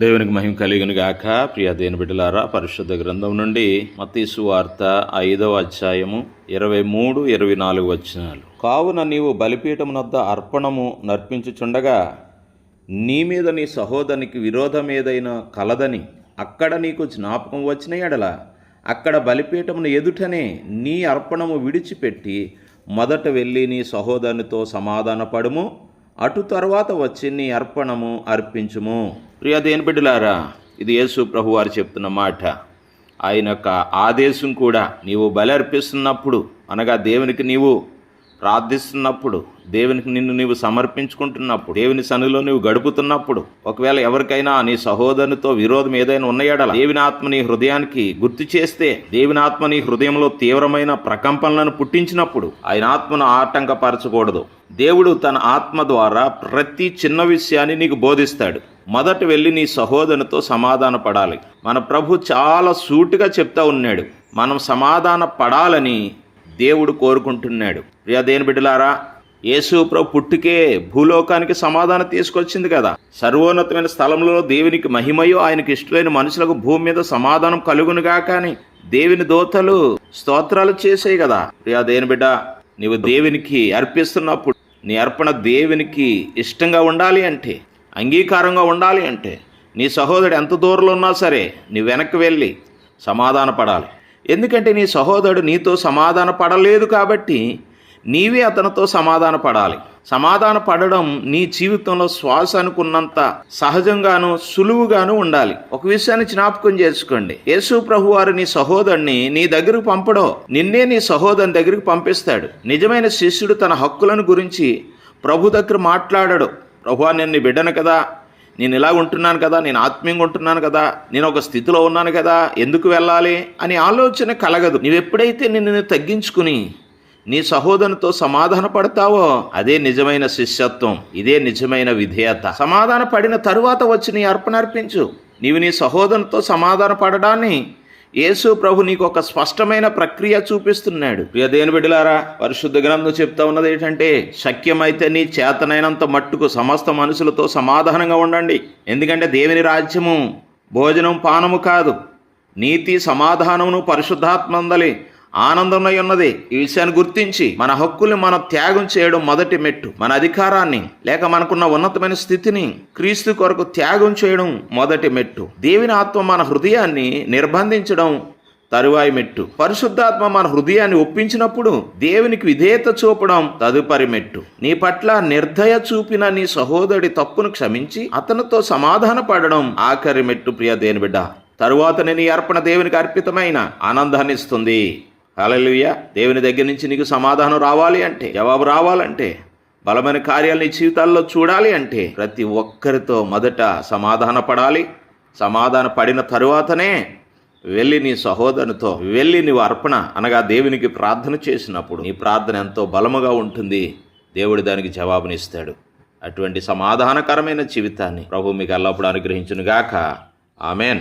దేవునికి మహిమ కలిగిన గాక ప్రియ దేని బిడ్డలారా పరిశుద్ధ గ్రంథం నుండి మతీసు వార్త ఐదవ అధ్యాయము ఇరవై మూడు ఇరవై నాలుగు వచనాలు. కావున నీవు బలిపీఠమునొద్ద అర్పణము నర్పించుచుండగా నీ మీద నీ సహోదరునికి విరోధం ఏదైనా కలదని అక్కడ నీకు జ్ఞాపకం వచ్చిన ఎడల అక్కడ బలిపీఠమును ఎదుటనే నీ అర్పణము విడిచిపెట్టి మొదట వెళ్ళి నీ సహోదరునితో సమాధానపడుము అటు తర్వాత వచ్చి నీ అర్పణము అర్పించుము. ప్రియ దేని బిడ్డలారా ఇది యేసు ప్రభు వారు చెప్తున్న మాట. ఆయన యొక్క ఆదేశం కూడా నీవు బలర్పిస్తున్నప్పుడు అనగా దేవునికి నీవు ప్రార్థిస్తున్నప్పుడు దేవునికి నిన్ను నీవు సమర్పించుకుంటున్నప్పుడు దేవుని సన్నిలో నీవు గడుపుతున్నప్పుడు ఒకవేళ ఎవరికైనా నీ సహోదరునితో విరోధం ఏదైనా ఉన్నాయడల దేవుని ఆత్మ నీ హృదయానికి గుర్తు చేస్తే దేవుని ఆత్మ నీ హృదయంలో తీవ్రమైన ప్రకంపనలను పుట్టించినప్పుడు ఆయన ఆత్మను ఆటంకపరచకూడదు. దేవుడు తన ఆత్మ ద్వారా ప్రతి చిన్న విషయాన్ని నీకు బోధిస్తాడు. మొదట వెళ్ళి నీ సహోదరునితో సమాధాన పడాలి మన ప్రభు చాలా సూటిగా చెప్తా ఉన్నాడు. మనం సమాధాన పడాలని దేవుడు కోరుకుంటున్నాడు. ప్రియా దేని బిడ్డలారా యేసు ప్రభు పుట్టుకే భూలోకానికి సమాధానం తీసుకొచ్చింది కదా. సర్వోన్నతమైన స్థలంలో దేవునికి మహిమయో ఆయనకి ఇష్టమైన మనుషులకు భూమి మీద సమాధానం కలుగునుగా కానీ దేవుని దోతలు స్తోత్రాలు చేసాయి కదా. ప్రియా దేని బిడ్డ నీవు దేవునికి అర్పిస్తున్నప్పుడు నీ అర్పణ దేవునికి ఇష్టంగా ఉండాలి అంటే అంగీకారంగా ఉండాలి అంటే నీ సహోదరుడు ఎంత దూరంలో ఉన్నా సరే నీ వెనక్కి వెళ్ళి సమాధాన పడాలి ఎందుకంటే నీ సహోదరుడు నీతో సమాధాన పడలేదు కాబట్టి నీవే అతనితో సమాధాన పడాలి సమాధాన పడడం నీ జీవితంలో శ్వాస అనుకున్నంత సహజంగాను సులువుగాను ఉండాలి. ఒక విషయాన్ని జ్ఞాపకం చేసుకోండి. యేసు ప్రభు వారు నీ సహోదరుని నీ దగ్గరకు పంపడో నిన్నే నీ సహోదరుని దగ్గరికి పంపిస్తాడు. నిజమైన శిష్యుడు తన హక్కులను గురించి ప్రభు దగ్గర మాట్లాడడు. ప్రభు నేను నీ బిడ్డను కదా. నేను ఇలా ఉంటున్నాను కదా. నేను ఆత్మీయంగా ఉంటున్నాను కదా. నేను ఒక స్థితిలో ఉన్నాను కదా. ఎందుకు వెళ్ళాలి అని ఆలోచన కలగదు. నువ్వు నిన్ను తగ్గించుకుని నీ సహోదరునితో సమాధాన పడతావో అదే నిజమైన శిష్యత్వం. ఇదే నిజమైన విధేయత. సమాధాన పడిన తరువాత వచ్చి నీ అర్పణ అర్పించు. నీవు నీ సహోదరునితో సమాధాన పడడాన్ని యేసు ప్రభు నీకు ఒక స్పష్టమైన ప్రక్రియ చూపిస్తున్నాడు. ప్రియ దేని బిడ్డలారా పరిశుద్ధ గ్రంథం చెప్తా ఉన్నది ఏంటంటే శక్యమైతే నీ చేతనైనంత మట్టుకు సమస్త మనుషులతో సమాధానంగా ఉండండి. ఎందుకంటే దేవుని రాజ్యము భోజనం పానము కాదు. నీతి సమాధానమును పరిశుద్ధాత్మందలి ఆనందమై ఉన్నది. ఈ విషయాన్ని గుర్తించి మన హక్కుల్ని మనం త్యాగం చేయడం మొదటి మెట్టు. మన అధికారాన్ని లేక మనకున్న ఉన్నతమైన స్థితిని క్రీస్తు కొరకు త్యాగం చేయడం మొదటి మెట్టు. దేవుని ఆత్మ మన హృదయాన్ని నిర్బంధించడం తరువాయి మెట్టు. పరిశుద్ధాత్మ మన హృదయాన్ని ఒప్పించినప్పుడు దేవునికి విధేయత చూపడం తదుపరి మెట్టు. నీ పట్ల నిర్దయ చూపిన నీ సహోదరుడి తప్పును క్షమించి అతనితో సమాధాన పడడం ఆఖరి మెట్టు ప్రియ దేని బిడ్డ. తరువాత నేను ఈ అర్పణ దేవునికి అర్పితమైన ఆనందాన్ని ఇస్తుంది. హల్లెలూయా దేవుని దగ్గర నుంచి నీకు సమాధానం రావాలి అంటే జవాబు రావాలంటే బలమైన కార్యాలు నీ జీవితాల్లో చూడాలి అంటే ప్రతి ఒక్కరితో మొదట సమాధాన పడాలి. సమాధాన పడిన తరువాతనే వెళ్ళి నీ సహోదరునితో వెళ్ళి నీవు అర్పణ అనగా దేవునికి ప్రార్థన చేసినప్పుడు నీ ప్రార్థన ఎంతో బలముగా ఉంటుంది. దేవుడు దానికి జవాబునిస్తాడు అటువంటి సమాధానకరమైన జీవితాన్ని ప్రభు మీకు ఎల్లప్పుడూ అనుగ్రహించునుగాక. ఆమెన్.